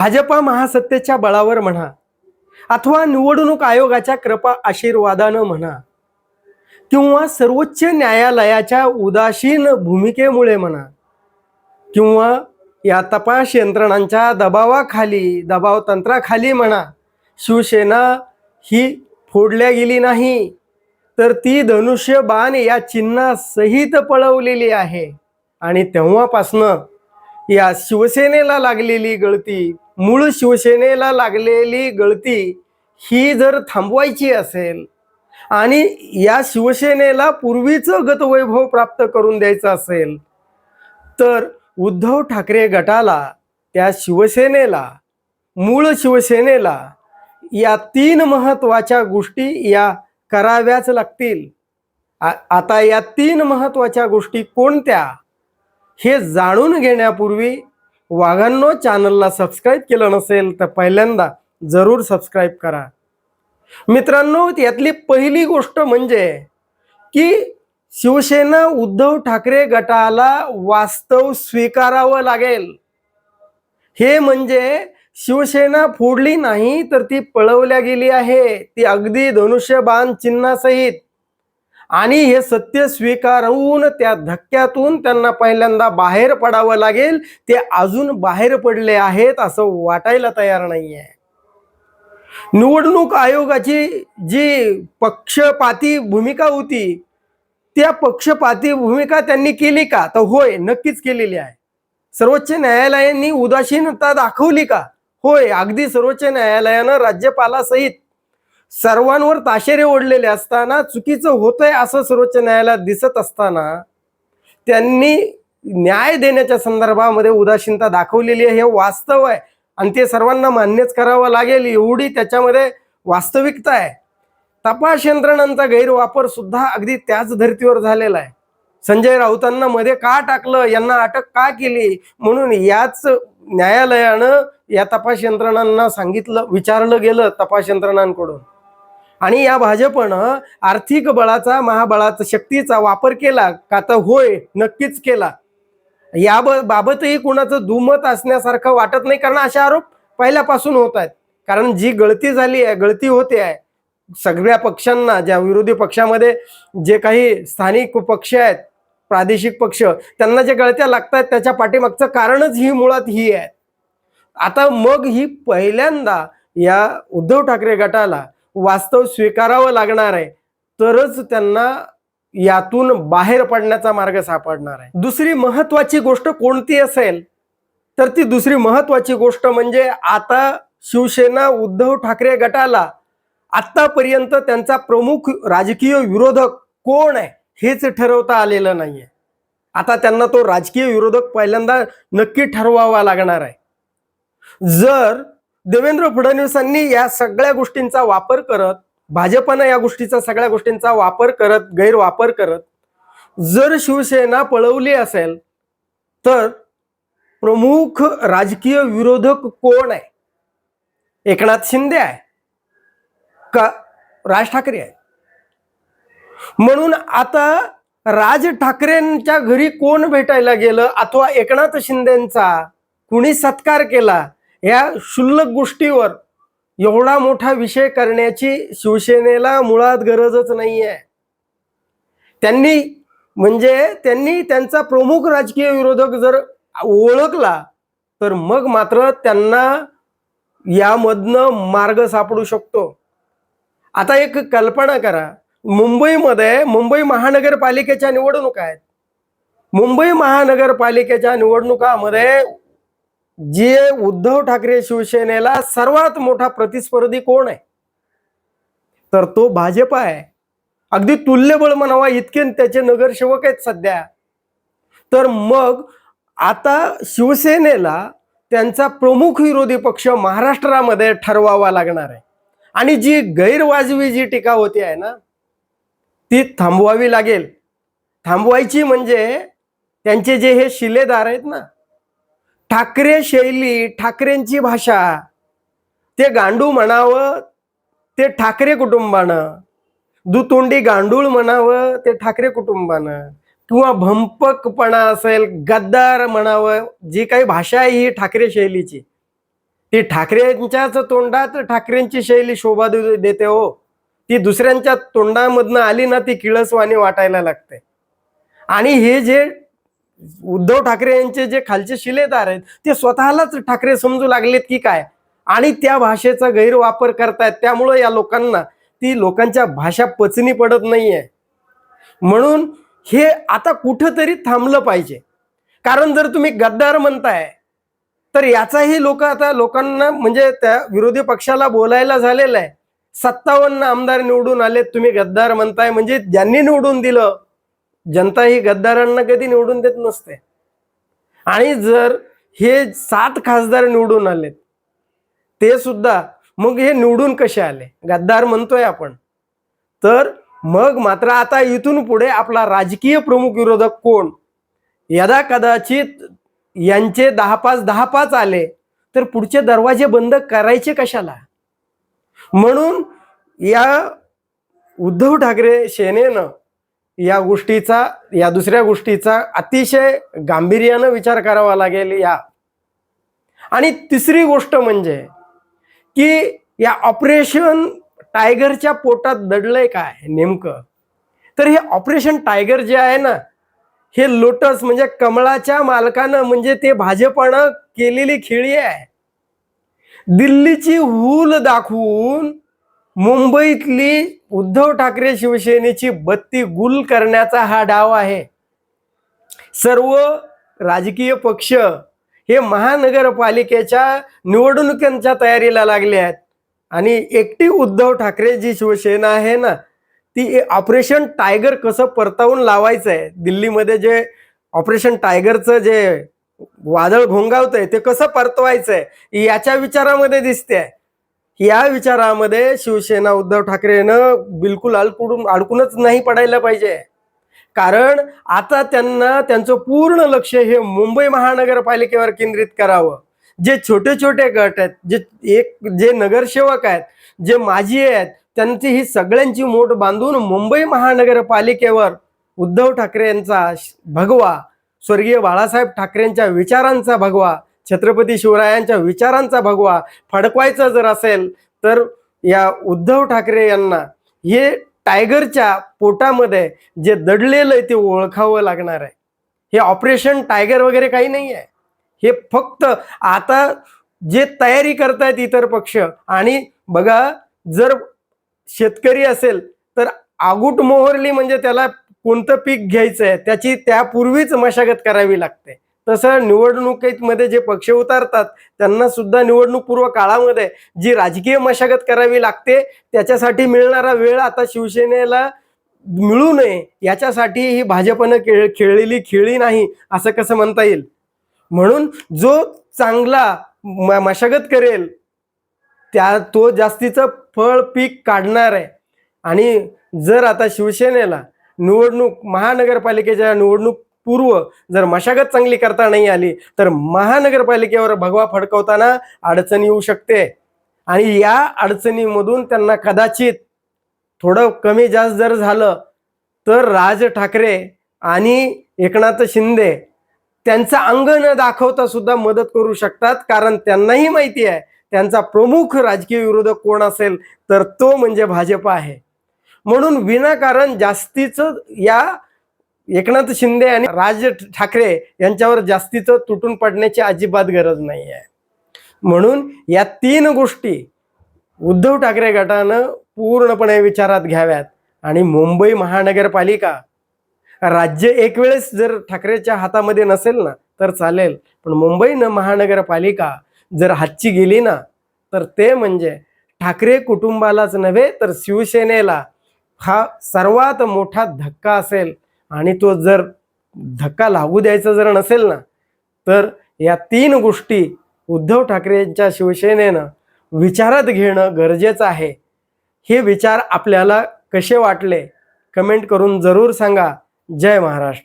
भाजपा महासत्तेच्या बळावर म्हणा अथवा निवडणूक आयोगाच्या कृपा आशीर्वादानं म्हणा किंवा सर्वोच्च न्यायालयाच्या उदासीन भूमिकेमुळे म्हणा किंवा या तपास यंत्रणांच्या दबावाखाली दबाव तंत्राखाली म्हणा शिवसेना ही फोडल्या गेली नाही तर ती धनुष्यबाण या चिन्हासहित पळवलेली आहे. आणि तेव्हापासनं या शिवसेनेला लागलेली गळती मूळ शिवसेनेला लागलेली गळती ही जर थांबवायची असेल आणि या शिवसेनेला पूर्वीचं गतवैभव प्राप्त करून द्यायचं असेल तर उद्धव ठाकरे गटाला त्या शिवसेनेला मूळ शिवसेनेला या तीन महत्त्वाच्या गोष्टी या कराव्याच लागतील. आ- आता या तीन महत्त्वाच्या गोष्टी कोणत्या हे जाणून घेण्यापूर्वी वाघांनो चॅनलला सबस्क्राईब केलं नसेल तर पहिल्यांदा जरूर सबस्क्राईब करा. मित्रांनो यातली पहिली गोष्ट म्हणजे की शिवसेना उद्धव ठाकरे गटाला वास्तव स्वीकारावं लागेल. हे म्हणजे शिवसेना फोडली नाही तर ती पळवल्या गेली आहे. ती अगदी धनुष्यबाण चिन्हासहित. आणि हे सत्य स्वीकारून त्या धक्क्यातून त्यांना पहिल्यांदा बाहेर पडावं लागेल. ते अजून बाहेर पडले आहेत असं वाटायला तयार नाही आहे निवडणूक आयोगाची जी पक्षपाती भूमिका होती त्या पक्षपाती भूमिका त्यांनी केली का? तर होय नक्कीच केलेली आहे. सर्वोच्च न्यायालयाने उदासीनता दाखवली का? होय अगदी सर्वोच्च न्यायालयानं राज्यपालासहित सर्वांवर ताशेरे ओढलेले असताना चुकीचं होतंय असं सर्वोच्च न्यायालयात दिसत असताना त्यांनी न्याय देण्याच्या संदर्भामध्ये उदासीनता दाखवलेली आहे हे वास्तव आहे. आणि ते सर्वांना मान्यच करावं लागेल एवढी त्याच्यामध्ये वास्तविकता आहे. तपास यंत्रणांचा गैरवापर सुद्धा अगदी त्याच धर्तीवर झालेला आहे. संजय राऊतांना मध्ये का टाकलं यांना अटक का केली? म्हणून याच न्यायालयानं या तपास यंत्रणांना सांगितलं विचारलं गेलं तपास यंत्रणांकडून. आणि या भाजपनं आर्थिक बळाचा महाबळाचा शक्तीचा वापर केला का तर होय नक्कीच केला. या बाबतही कुणाचं दुमत असण्यासारखं वाटत नाही कारण असे आरोप पहिल्यापासून होत आहेत. कारण जी गळती झाली आहे गळती होते आहे सगळ्या पक्षांना ज्या विरोधी पक्षामध्ये जे काही स्थानिक पक्ष आहेत प्रादेशिक पक्ष त्यांना जे गळत्या लागतात त्याच्या पाठीमागचं कारणच ही मुळात ही आहे. आता मग ही पहिल्यांदा या उद्धव ठाकरे गटाला वास्तव स्वीकारावं लागणार आहे तरच त्यांना यातून बाहेर पडण्याचा मार्ग सापडणार आहे. दुसरी महत्वाची गोष्ट कोणती असेल तर ती दुसरी महत्वाची गोष्ट म्हणजे आता शिवसेना उद्धव ठाकरे गटाला आतापर्यंत त्यांचा प्रमुख राजकीय विरोधक कोण आहे हेच ठरवता आलेलं नाहीये. आता त्यांना तो राजकीय विरोधक पहिल्यांदा नक्की ठरवावा लागणार आहे. जर देवेंद्र फडणवीसांनी या सगळ्या गोष्टींचा वापर करत भाजपनं या गोष्टीचा सगळ्या गोष्टींचा वापर करत गैरवापर करत जर शिवसेना पळवली असेल तर प्रमुख राजकीय विरोधक कोण आहे? एकनाथ शिंदे आहे का राज ठाकरे आहे? म्हणून आता राज ठाकरेंच्या घरी कोण भेटायला गेलं? अथवा एकनाथ शिंदेचा कुणी सत्कार केला? या क्षुल्लक गोष्टीवर एवढा मोठा विषय करण्याची शिवसेनेला मुळात गरजच नाही आहे त्यांनी म्हणजे त्यांनी त्यांचा प्रमुख राजकीय विरोधक जर ओळखला तर मग मात्र त्यांना यामधनं मार्ग सापडू शकतो. आता एक कल्पना करा मुंबईमध्ये मुंबई महानगरपालिकेच्या निवडणुका आहेत. मुंबई महानगरपालिकेच्या निवडणुकामध्ये जे उद्धव ठाकरे शिवसेनेला सर्वात मोठा प्रतिस्पर्धी कोण आहे? तर तो भाजप आहे. अगदी तुल्यबळ म्हणावा इतके त्याचे नगरसेवक आहेत सध्या. तर मग आता शिवसेनेला त्यांचा प्रमुख विरोधी पक्ष महाराष्ट्रामध्ये ठरवावा लागणार आहे. आणि जी गैरवाजवी जी टीका होती आहे ना ती थांबवावी लागेल. थांबवायची म्हणजे त्यांचे जे हे शिलेदार आहेत ना ठाकरे शैली ठाकरेंची भाषा ते गांडू म्हणावं ते ठाकरे कुटुंबानं. दुतोंडी गांडूळ म्हणावं ते ठाकरे कुटुंबानं. किंवा भंपकपणा असेल गद्दार म्हणावं जी काही भाषा आहे ही ठाकरे शैलीची. ती ठाकरेंच्याच तोंडात ठाकरेंची शैली शोभा देते हो. ती दुसऱ्यांच्या तोंडामधनं आली ना ती किळसवाणी वाटायला लागते. आणि हे जे उद्धव ठाकरे यांचे जे खालचे शिलेदार आहेत ते स्वतःलाच ठाकरे समजू लागलेत की काय? आणि त्या भाषेचा गैरवापर करतायत. त्यामुळं या लोकांना ती लोकांच्या भाषा पचनी पडत नाहीये. म्हणून हे आता कुठंतरी थांबलं पाहिजे. कारण जर तुम्ही गद्दार म्हणताय तर याचाही लोक आता लोकांना म्हणजे त्या विरोधी पक्षाला बोलायला झालेला आहे. सत्तावन्न आमदार निवडून आलेत तुम्ही गद्दार म्हणताय म्हणजे ज्यांनी निवडून दिलं जनता ही गद्दारांना कधी निवडून देत नसते. आणि जर हे सात खासदार निवडून आलेत ते सुद्धा मग हे निवडून कसे आले? गद्दार म्हणतोय आपण. तर मग मात्र आता इथून पुढे आपला राजकीय प्रमुख विरोधक कोण? यदा कदाचित यांचे दहा पाच दहा पाच आले तर पुढचे दरवाजे बंद करायचे कशाला? म्हणून या उद्धव ठाकरे सेनेनं या गोष्टीचा या दुसऱ्या गोष्टीचा अतिशय गांभीर्यानं विचार करावा लागेल या. आणि तिसरी गोष्ट म्हणजे की या ऑपरेशन टायगरच्या पोटात दडलंय काय नेमकं? तर हे ऑपरेशन टायगर जे आहे ना हे लोटस म्हणजे कमळाच्या मालकानं म्हणजे ते भाजपानं केलेली खेळी आहे. दिल्लीची हूल दाखवून मुंबईतली उद्धव ठाकरे शिवसेनेची बत्ती गुल करण्याचा हा डाव आहे. सर्व राजकीय पक्ष हे महानगरपालिकेच्या निवडणुकांच्या तयारीला लागले आहेत. आणि एकटी उद्धव ठाकरे जी शिवसेना आहे ना ती ऑपरेशन टायगर कसं परतावून लावायचं आहे दिल्लीमध्ये जे ऑपरेशन टायगरचं जे वादळ घोंगावतंय ते कसं परतवायचं आहे याच्या विचारामध्ये दिसते आहे या विचारामध्ये शिवसेना उद्धव ठाकरेनं बिलकुल अडकून अडकूनच नाही पडायला पाहिजे. कारण आता त्यांना त्यांचं पूर्ण लक्ष हे मुंबई महानगरपालिकेवर केंद्रित करावं. जे छोटे छोटे गट आहेत जे एक जे नगरसेवक आहेत जे माजी आहेत त्यांची ही सगळ्यांची मोठ बांधून मुंबई महानगरपालिकेवर उद्धव ठाकरे यांचा भगवा स्वर्गीय बाळासाहेब ठाकरेंच्या विचारांचा भगवा छत्रपती शिवरायांच्या विचारांचा भगवा फडकवायचा जर असेल तर या उद्धव ठाकरे यांना हे टायगरच्या पोटामध्ये जे दडलेलं आहे ते ओळखावं लागणार आहे. हे ऑपरेशन टायगर वगैरे काही नाही आहे. हे फक्त आता जे तयारी करतायत इतर पक्ष आणि बघा जर शेतकरी असेल तर आगूट मोहरली म्हणजे त्याला कोणतं पीक घ्यायचं आहे त्याची त्यापूर्वीच मशागत करावी लागते. तसं निवडणुकीमध्ये जे पक्ष उतारतात त्यांना सुद्धा निवडणूक पूर्व काळामध्ये जी राजकीय मशागत करावी लागते त्याच्यासाठी मिळणारा वेळ आता शिवसेनेला मिळू नये याच्यासाठी ही भाजपनं खेळ खेळलेली खेळी नाही असं कसं म्हणता येईल? म्हणून जो चांगला म- मशागत करेल त्या तो जास्तीचं फळ पीक काढणार आहे. आणि जर आता शिवसेनेला निवडणूक महानगरपालिकेच्या निवडणूक पूर्व जर मशागत चांगली करता नाही आली तर महानगरपालिकेवर भगवा फडकवताना अडचण येऊ शकते. आणि या अडचणीमधून त्यांना कदाचित थोडं कमी जास्त जर झालं तर राज ठाकरे आणि एकनाथ शिंदे त्यांचं अंग न दाखवता सुद्धा मदत करू शकतात कारण त्यांनाही माहिती आहे त्यांचा प्रमुख राजकीय विरोधक कोण असेल तर तो म्हणजे भाजप आहे. म्हणून विनाकारण जास्तीचं या एकनाथ शिंदे आणि राज ठाकरे यांच्यावर जास्तीचं तुटून पडण्याची अजिबात गरज नाही आहे म्हणून या तीन गोष्टी उद्धव ठाकरे गटानं पूर्णपणे विचारात घ्याव्यात. आणि मुंबई महानगरपालिका राज्य एक वेळेस जर ठाकरेच्या हातामध्ये नसेल ना तर चालेल. पण मुंबई न महानगरपालिका जर हातची गेली ना तर ते म्हणजे ठाकरे कुटुंबालाच नव्हे तर शिवसेनेला हा सर्वात मोठा धक्का असेल. आणि तो जर धक्का लागू द्यायचा जर नसेल ना तर या तीन गोष्टी उद्धव ठाकरेंच्या शिवसेनेनं विचारात घेणं गरजेचं आहे. हे विचार आपल्याला कसे वाटले? कमेंट करून जरूर सांगा. जय महाराष्ट्र.